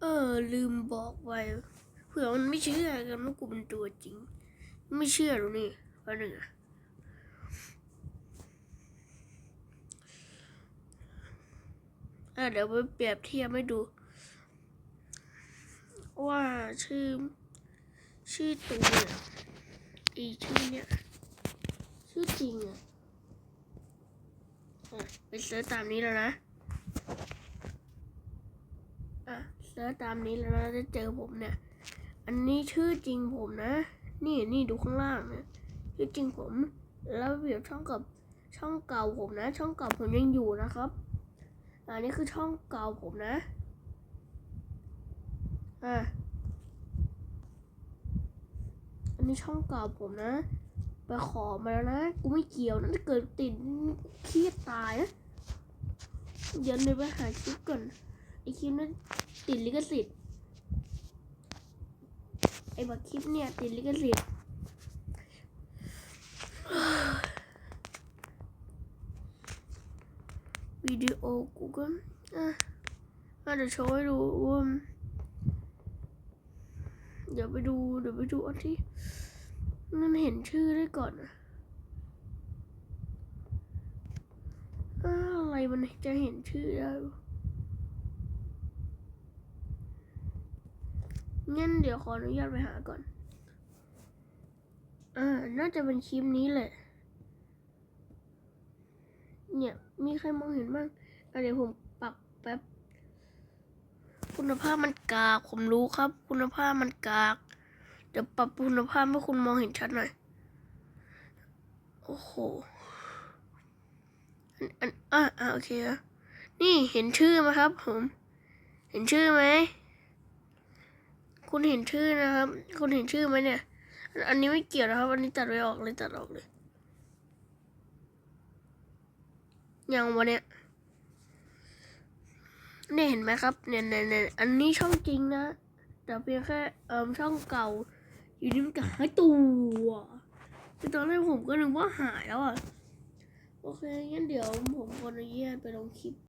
เออ ลืมบอกไปเผื่อมันไม่เชื่อกันว่ากูเป็นตัวจริง ไม่เชื่อหรอกนี่วันหนึ่งอะอะเดี๋ยวไปเปรียบเทียบให้ดู ว่าชื่อ ชื่อตัวเนี่ยอีชื่อเนี่ยชื่อจริงอะอะไปเสิร์ชตามนี้แล้วนะ เซิร์ชตามนี้แล้วนะจะเจอผมเนี่ย อันนี้ชื่อจริงผมนะ นี่นี่ดูข้างล่างเนี่ยชื่อจริงผม แล้วเปรียบช่องกับช่องเก่าผมนะ ช่องเก่าผมยังอยู่นะครับ อันนี้คือช่องเก่าผมนะ อะอันนี้ช่องเก่าผมนะ ไปขอมาแล้วนะ กูไม่เกี่ยวนะถ้าเกิดติดเครียดตายนะเดี๋ยวเลยไปหาคลิปก่อนไอคลิปนั้น ติดลิขสิทธิ์ไอบักคลิปเนี่ยติดลิขสิทธิ์วิดีโอกูก็อะอะเดี๋ยวโชว์ให้ดูว่าเดี๋ยวไปดูเดี๋ยวไปดูอันที่มันเห็นชื่อได้ก่อนนะอ้าวอะไรมันจะเห็นชื่อได้วะ งั้นเดี๋ยวขออนุญาตไปหาก่อน อ่า น่าจะเป็นคลิปนี้แหละ เนี่ย มีใครมองเห็นบ้างเดี๋ยวผมปรับแป๊บ คุณภาพมันกาก ผมรู้ครับ คุณภาพมันกาก เดี๋ยวปรับคุณภาพให้คุณมองเห็นชัดหน่อย โอ้โห อัน อัน อะอะโอเคอะนี่เห็นชื่อไหมครับผม เห็นชื่อไหม คุณเห็นชื่อนะครับ คุณเห็นชื่อไหมเนี่ย อันนี้ไม่เกี่ยวนะครับ อันนี้ตัดไว้ออกเลยตัดออกเลย ยังวะเนี่ยเนี่ยเห็นไหมครับ เนี่ยเนี่ยเนี่ยอันนี้ช่องจริงนะ แต่เพียงแค่เอ่อช่องเก่า อยู่ดีมันก็หายตัวคือตอนแรกผมก็นึกว่าหายแล้วอะ โอเคงั้นเดี๋ยวผมขออนุญาตไปลงคลิป